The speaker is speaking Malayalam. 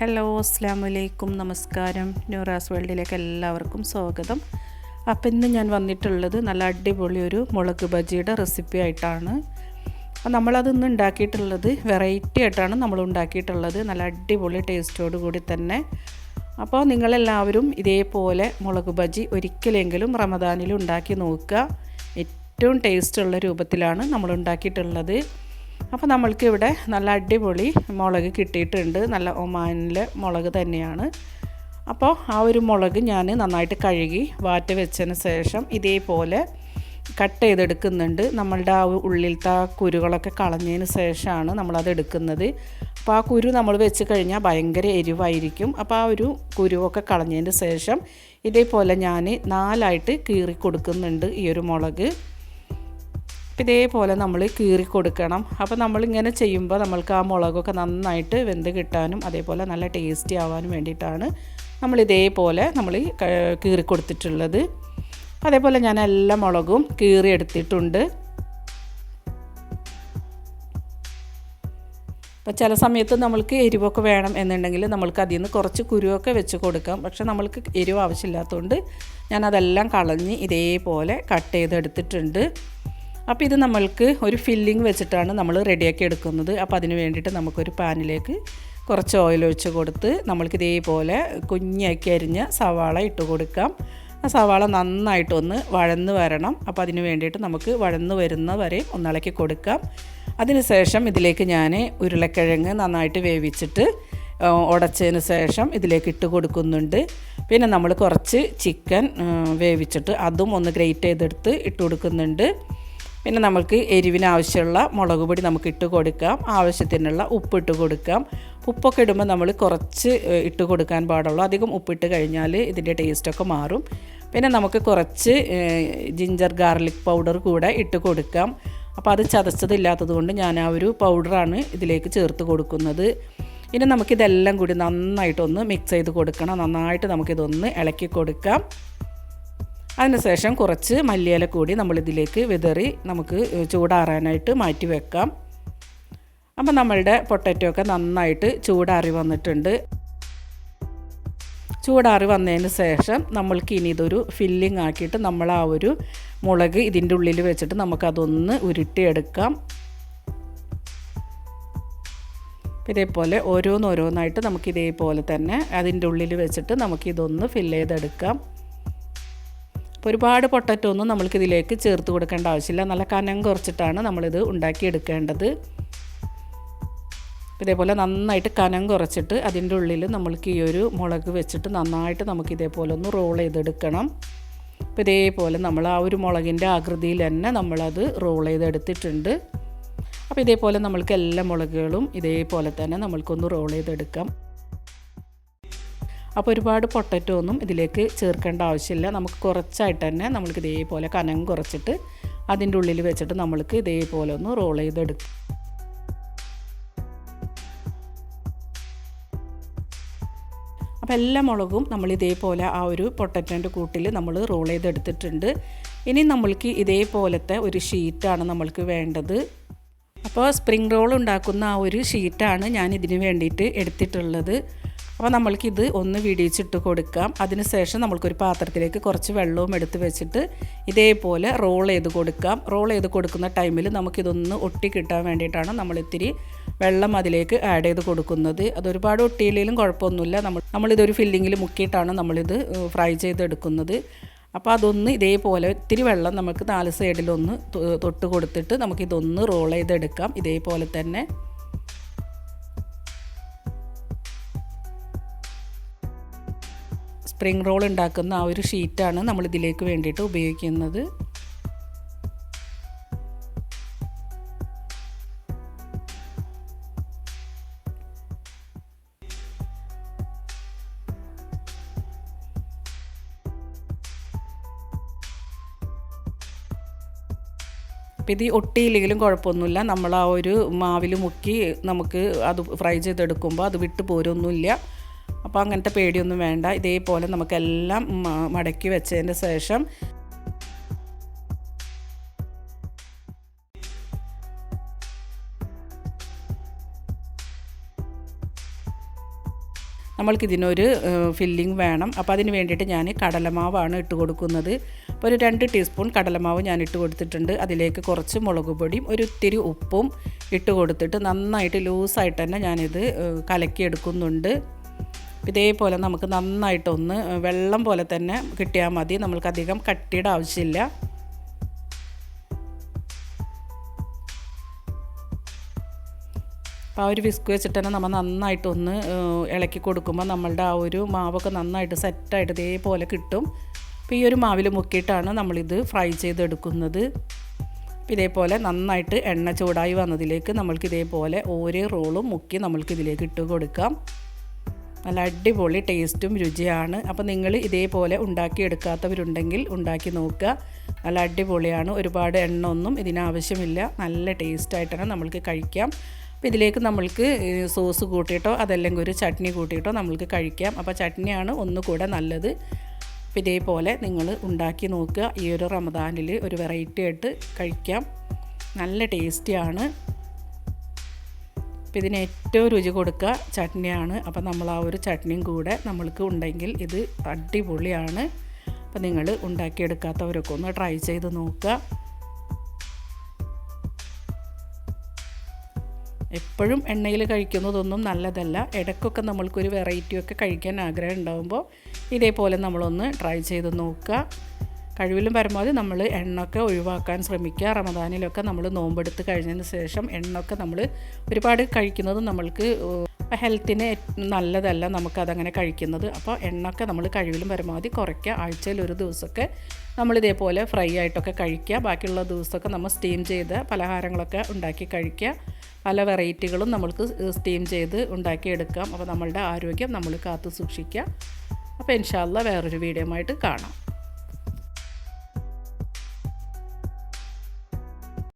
ഹലോ അസ്സാം വലൈക്കും നമസ്കാരം. ന്യൂറാസ് വേൾഡിലേക്ക് എല്ലാവർക്കും സ്വാഗതം. അപ്പം ഇന്ന് ഞാൻ വന്നിട്ടുള്ളത് നല്ല അടിപൊളി ഒരു മുളക് ബജിയുടെ റെസിപ്പി ആയിട്ടാണ്. നമ്മളത് ഇന്ന് ഉണ്ടാക്കിയിട്ടുള്ളത് വെറൈറ്റി ആയിട്ടാണ് നമ്മൾ ഉണ്ടാക്കിയിട്ടുള്ളത്. നല്ല അടിപൊളി ടേസ്റ്റോട് കൂടി തന്നെ. അപ്പോൾ നിങ്ങളെല്ലാവരും ഇതേപോലെ മുളക് ബജി ഒരിക്കലെങ്കിലും റമദാനിൽ ഉണ്ടാക്കി നോക്കുക. ഏറ്റവും ടേസ്റ്റുള്ള രൂപത്തിലാണ് നമ്മൾ ഉണ്ടാക്കിയിട്ടുള്ളത്. അപ്പോൾ നമ്മൾക്ക് ഇവിടെ നല്ല അടിപൊളി മുളക് കിട്ടിയിട്ടുണ്ട്. നല്ല ഒമാനിലെ മുളക് തന്നെയാണ്. അപ്പോൾ ആ ഒരു മുളക് ഞാൻ നന്നായിട്ട് കഴുകി വാറ്റ് വെച്ചതിന് ശേഷം ഇതേപോലെ കട്ട് ചെയ്തെടുക്കുന്നുണ്ട്. നമ്മളുടെ ആ ഉള്ളിലത്തെ ആ കുരുകളൊക്കെ കളഞ്ഞതിന് ശേഷമാണ് നമ്മളത് എടുക്കുന്നത്. അപ്പോൾ ആ കുരു നമ്മൾ വെച്ച് കഴിഞ്ഞാൽ ഭയങ്കര എരിവായിരിക്കും. അപ്പോൾ ആ ഒരു കുരുവൊക്കെ കളഞ്ഞതിന് ശേഷം ഇതേപോലെ ഞാൻ നാലായിട്ട് കീറി കൊടുക്കുന്നുണ്ട് ഈ ഒരു മുളക്. ഇതേപോലെ നമ്മൾ കീറി കൊടുക്കണം. അപ്പോൾ നമ്മളിങ്ങനെ ചെയ്യുമ്പോൾ നമ്മൾക്ക് ആ മുളകൊക്കെ നന്നായിട്ട് വെന്ത് കിട്ടാനും അതേപോലെ നല്ല ടേസ്റ്റി ആവാനും വേണ്ടിയിട്ടാണ് നമ്മൾ ഇതേപോലെ നമ്മൾ കീറി കൊടുത്തിട്ടുള്ളത്. അതേപോലെ ഞാൻ എല്ലാ മുളകും കീറി എടുത്തിട്ടുണ്ട്. അപ്പോൾ ചില സമയത്ത് നമ്മൾക്ക് എരിവൊക്കെ വേണം എന്നുണ്ടെങ്കിൽ നമ്മൾക്ക് അതിൽ നിന്ന് കുറച്ച് കുരുവൊക്കെ വെച്ച് കൊടുക്കാം. പക്ഷെ നമ്മൾക്ക് എരിവ് ആവശ്യമില്ലാത്തതുകൊണ്ട് ഞാൻ അതെല്ലാം കളഞ്ഞ് ഇതേപോലെ കട്ട് ചെയ്തെടുത്തിട്ടുണ്ട്. അപ്പോൾ ഇത് നമ്മൾക്ക് ഒരു ഫില്ലിംഗ് വെച്ചിട്ടാണ് നമ്മൾ റെഡിയാക്കി എടുക്കുന്നത്. അപ്പോൾ അതിന് വേണ്ടിയിട്ട് നമുക്കൊരു പാനിലേക്ക് കുറച്ച് ഓയിൽ ഒഴിച്ച് കൊടുത്ത് നമ്മൾക്ക് ഇതേപോലെ കുഞ്ഞാക്കി അരിഞ്ഞ സവാള ഇട്ട് കൊടുക്കാം. ആ സവാള നന്നായിട്ടൊന്ന് വഴന്ന് വരണം. അപ്പോൾ അതിന് വേണ്ടിയിട്ട് നമുക്ക് വഴന്ന് വരുന്ന വരെ ഒന്നിളക്കി കൊടുക്കാം. അതിനുശേഷം ഇതിലേക്ക് ഞാൻ ഉരുളക്കിഴങ്ങ് നന്നായിട്ട് വേവിച്ചിട്ട് ഉടച്ചതിന് ശേഷം ഇതിലേക്ക് ഇട്ട് കൊടുക്കുന്നുണ്ട്. പിന്നെ നമ്മൾ കുറച്ച് ചിക്കൻ വേവിച്ചിട്ട് അതും ഒന്ന് ഗ്രേറ്റ് ചെയ്തെടുത്ത് ഇട്ട് കൊടുക്കുന്നുണ്ട്. പിന്നെ നമുക്ക് എരിവിന് ആവശ്യമുള്ള മുളക് പൊടി നമുക്ക് ഇട്ട് കൊടുക്കാം. ആവശ്യത്തിനുള്ള ഉപ്പ് ഇട്ട് കൊടുക്കാം. ഉപ്പൊക്കെ ഇടുമ്പോൾ നമ്മൾ കുറച്ച് ഇട്ട് കൊടുക്കാൻ പാടുള്ളൂ. അധികം ഉപ്പിട്ട് കഴിഞ്ഞാൽ ഇതിന്റെ ടേസ്റ്റൊക്കെ മാറും. പിന്നെ നമുക്ക് കുറച്ച് ജിഞ്ചർ ഗാർലിക് പൗഡർ കൂടെ ഇട്ട് കൊടുക്കാം. അപ്പോൾ അത് ചതച്ചതില്ലാത്തത് കൊണ്ട് ഞാൻ ആ ഒരു പൗഡറാണ് ഇതിലേക്ക് ചേർത്ത് കൊടുക്കുന്നത്. ഇനി നമുക്കിതെല്ലാം കൂടി നന്നായിട്ടൊന്ന് മിക്സ് ചെയ്ത് കൊടുക്കണം. നന്നായിട്ട് നമുക്കിതൊന്ന് ഇളക്കി കൊടുക്കാം. അതിനുശേഷം കുറച്ച് മല്ലിയില കൂടി നമ്മളിതിലേക്ക് വിതറി നമുക്ക് ചൂടാറാനായിട്ട് മാറ്റി വെക്കാം. അപ്പം നമ്മളുടെ പൊട്ടറ്റോ ഒക്കെ നന്നായിട്ട് ചൂടാറി വന്നിട്ടുണ്ട്. ചൂടാറി വന്നതിന് ശേഷം നമ്മൾക്ക് ഇനി ഇതൊരു ഫില്ലിംഗ് ആക്കിയിട്ട് നമ്മൾ ആ ഒരു മുളക് ഇതിന്റെ ഉള്ളിൽ വെച്ചിട്ട് നമുക്കതൊന്ന് ഉരുട്ടിയെടുക്കാം. ഇതേപോലെ ഓരോന്നോരോന്നായിട്ട് നമുക്ക് ഇതേപോലെ തന്നെ അതിന്റെ ഉള്ളിൽ വെച്ചിട്ട് നമുക്കിതൊന്ന് ഫില്ല് ചെയ്തെടുക്കാം. അപ്പോൾ ഒരുപാട് പൊട്ടറ്റോ ഒന്നും നമ്മൾക്കിതിലേക്ക് ചേർത്ത് കൊടുക്കേണ്ട ആവശ്യമില്ല. നല്ല കനം കുറച്ചിട്ടാണ് നമ്മളിത് ഉണ്ടാക്കിയെടുക്കേണ്ടത്. ഇതേപോലെ നന്നായിട്ട് കനം കുറച്ചിട്ട് അതിന്റെ ഉള്ളിൽ നമ്മൾക്ക് ഈ ഒരു മുളക് വെച്ചിട്ട് നന്നായിട്ട് നമുക്ക് ഇതേപോലെ ഒന്ന് റോൾ ചെയ്തെടുക്കണം. അപ്പോൾ ഇതേപോലെ നമ്മൾ ആ ഒരു മുളകിന്റെ ആകൃതിയിൽ തന്നെ നമ്മളത് റോൾ ചെയ്തെടുത്തിട്ടുണ്ട്. അപ്പോൾ ഇതേപോലെ നമ്മൾക്ക് എല്ലാ മുളകുകളും ഇതേപോലെ തന്നെ നമ്മൾക്കൊന്ന് റോൾ ചെയ്തെടുക്കാം. അപ്പോൾ ഒരുപാട് പൊട്ടറ്റോ ഒന്നും ഇതിലേക്ക് ചേർക്കേണ്ട ആവശ്യമില്ല. നമുക്ക് കുറച്ചായിട്ട് തന്നെ നമ്മൾക്ക് ഇതേപോലെ കനം കുറച്ചിട്ട് അതിന്റെ ഉള്ളിൽ വെച്ചിട്ട് നമ്മൾക്ക് ഇതേപോലെ ഒന്ന് റോൾ ചെയ്തെടുക്കും. അപ്പോൾ എല്ലാ മുളകും നമ്മൾ ഇതേപോലെ ആ ഒരു പൊട്ടറ്റോന്റെ കൂട്ടിൽ നമ്മൾ റോൾ ചെയ്തെടുത്തിട്ടുണ്ട്. ഇനി നമ്മൾക്ക് ഇതേപോലത്തെ ഒരു ഷീറ്റാണ് നമ്മൾക്ക് വേണ്ടത്. അപ്പോൾ സ്പ്രിംഗ് റോൾ ഉണ്ടാക്കുന്ന ആ ഒരു ഷീറ്റാണ് ഞാൻ ഇതിന് വേണ്ടിയിട്ട് എടുത്തിട്ടുള്ളത്. അപ്പോൾ നമ്മൾക്കിത് ഒന്ന് വിടിയിച്ചിട്ട് കൊടുക്കാം. അതിനുശേഷം നമ്മൾക്കൊരു പാത്രത്തിലേക്ക് കുറച്ച് വെള്ളവും എടുത്ത് വെച്ചിട്ട് ഇതേപോലെ റോൾ ചെയ്ത് കൊടുക്കാം. റോൾ ചെയ്ത് കൊടുക്കുന്ന ടൈമിൽ നമുക്കിതൊന്ന് ഒട്ടി കിട്ടാൻ വേണ്ടിയിട്ടാണ് നമ്മളിത്തിരി വെള്ളം അതിലേക്ക് ആഡ് ചെയ്ത് കൊടുക്കുന്നത്. അതൊരുപാട് ഒട്ടിയില്ലെങ്കിലും കുഴപ്പമൊന്നുമില്ല. നമ്മൾ നമ്മളിതൊരു ഫില്ലിങ്ങിൽ മുക്കിയിട്ടാണ് നമ്മളിത് ഫ്രൈ ചെയ്തെടുക്കുന്നത്. അപ്പോൾ അതൊന്ന് ഇതേപോലെ ഇത്തിരി വെള്ളം നമുക്ക് നാല് സൈഡിലൊന്ന് തൊട്ട് കൊടുത്തിട്ട് നമുക്കിതൊന്ന് റോൾ ചെയ്തെടുക്കാം. ഇതേപോലെ തന്നെ സ്പ്രിംഗ് റോൾ ഉണ്ടാക്കുന്ന ആ ഒരു ഷീറ്റാണ് നമ്മൾ ഇതിലേക്ക് വേണ്ടിയിട്ട് ഉപയോഗിക്കുന്നത്. ഇത് ഒട്ടിയില്ലെങ്കിലും കുഴപ്പമൊന്നുമില്ല. നമ്മൾ ആ ഒരു മാവിൽ മുക്കി നമുക്ക് അത് ഫ്രൈ ചെയ്തെടുക്കുമ്പോൾ അത് വിട്ടു പോരൊന്നുമില്ല. അപ്പോൾ അങ്ങനത്തെ പേടിയൊന്നും വേണ്ട. ഇതേപോലെ നമുക്കെല്ലാം മടക്കി വെച്ചതിന് ശേഷം നമ്മൾക്കിതിനൊരു ഫില്ലിംഗ് വേണം. അപ്പോൾ അതിന് വേണ്ടിയിട്ട് ഞാൻ കടലമാവാണ് ഇട്ട് കൊടുക്കുന്നത്. അപ്പോൾ ഒരു രണ്ട് ടീസ്പൂൺ കടലമാവ് ഞാൻ ഇട്ട് കൊടുത്തിട്ടുണ്ട്. അതിലേക്ക് കുറച്ച് മുളക് പൊടിയും ഒരു ഇത്തിരി ഉപ്പും ഇട്ട് കൊടുത്തിട്ട് നന്നായിട്ട് ലൂസായിട്ട് തന്നെ ഞാനിത് കലക്കിയെടുക്കുന്നുണ്ട്. ഇതേപോലെ നമുക്ക് നന്നായിട്ടൊന്ന് വെള്ളം പോലെ തന്നെ കിട്ടിയാൽ മതി. നമ്മൾക്ക് അധികം കട്ടിയുടെ ആവശ്യമില്ല. അപ്പോൾ ആ ഒരു വിസ്ക് വെച്ചിട്ട് തന്നെ നമ്മൾ നന്നായിട്ടൊന്ന് ഇളക്കി കൊടുക്കുമ്പോൾ നമ്മളുടെ ആ ഒരു മാവൊക്കെ നന്നായിട്ട് സെറ്റായിട്ട് ഇതേപോലെ കിട്ടും. അപ്പോൾ ഈ ഒരു മാവിൽ മുക്കിയിട്ടാണ് നമ്മളിത് ഫ്രൈ ചെയ്തെടുക്കുന്നത്. ഇതേപോലെ നന്നായിട്ട് എണ്ണ ചൂടായി വന്നതിലേക്ക് നമ്മൾക്ക് ഇതേപോലെ ഓരോ റോളും മുക്കി നമ്മൾക്ക് ഇതിലേക്ക് ഇട്ട് കൊടുക്കാം. നല്ല അടിപൊളി ടേസ്റ്റും രുചിയാണ്. അപ്പോൾ നിങ്ങൾ ഇതേപോലെ ഉണ്ടാക്കിയെടുക്കാത്തവരുണ്ടെങ്കിൽ ഉണ്ടാക്കി നോക്കുക. നല്ല അടിപൊളിയാണ്. ഒരുപാട് എണ്ണ ഒന്നും ഇതിനാവശ്യമില്ല. നല്ല ടേസ്റ്റായിട്ടാണ് നമ്മൾക്ക് കഴിക്കാം. അപ്പോൾ ഇതിലേക്ക് നമ്മൾക്ക് സോസ് കൂട്ടിയിട്ടോ അതല്ലെങ്കിൽ ഒരു ചട്നി കൂട്ടിയിട്ടോ നമ്മൾക്ക് കഴിക്കാം. അപ്പോൾ ചട്നിയാണ് ഒന്നുകൂടെ നല്ലത്. അപ്പോൾ ഇതേപോലെ നിങ്ങൾ ഉണ്ടാക്കി നോക്കുക. ഈ ഒരു റമദാനിൽ ഒരു വെറൈറ്റി ആയിട്ട് കഴിക്കാം. നല്ല ടേസ്റ്റിയാണ്. അപ്പോൾ ഇതിന് ഏറ്റവും രുചി കൊടുക്കുക ചട്നിയാണ്. അപ്പോൾ നമ്മൾ ആ ഒരു ചട്നിയും കൂടെ നമ്മൾക്ക് ഉണ്ടെങ്കിൽ ഇത് അടിപൊളിയാണ്. അപ്പോൾ നിങ്ങൾ ഉണ്ടാക്കിയെടുക്കാത്തവരൊക്കെ ഒന്ന് ട്രൈ ചെയ്ത് നോക്കുക. എപ്പോഴും എണ്ണയിൽ കഴിക്കുന്നതൊന്നും നല്ലതല്ല. ഇടയ്ക്കൊക്കെ നമ്മൾക്കൊരു വെറൈറ്റിയൊക്കെ കഴിക്കാൻ ആഗ്രഹം ഉണ്ടാകുമ്പോൾ ഇതേപോലെ നമ്മളൊന്ന് ട്രൈ ചെയ്ത് നോക്കുക. കഴിവിലും പരമാവധി നമ്മൾ എണ്ണൊക്കെ ഒഴിവാക്കാൻ ശ്രമിക്കുക. റമദാനിലൊക്കെ നമ്മൾ നോമ്പെടുത്ത് കഴിഞ്ഞതിന് ശേഷം എണ്ണൊക്കെ നമ്മൾ ഒരുപാട് കഴിക്കുന്നത് നമ്മൾക്ക് ഹെൽത്തിന് നല്ലതല്ല നമുക്കതങ്ങനെ കഴിക്കുന്നത്. അപ്പോൾ എണ്ണൊക്കെ നമ്മൾ കഴിവിലും പരമാവധി കുറയ്ക്കുക. ആഴ്ചയിൽ ഒരു ദിവസമൊക്കെ നമ്മൾ ഇതേപോലെ ഫ്രൈ ആയിട്ടൊക്കെ കഴിക്കുക. ബാക്കിയുള്ള ദിവസമൊക്കെ നമ്മൾ സ്റ്റീം ചെയ്ത് പലഹാരങ്ങളൊക്കെ ഉണ്ടാക്കി കഴിക്കുക. പല വെറൈറ്റികളും നമ്മൾക്ക് സ്റ്റീം ചെയ്ത് ഉണ്ടാക്കിയെടുക്കാം അപ്പോൾ നമ്മളുടെ ആരോഗ്യം നമ്മൾ കാത്തു സൂക്ഷിക്കുക. അപ്പോൾ ഇൻഷാല്ല വേറൊരു വീഡിയോ ആയിട്ട് കാണാം.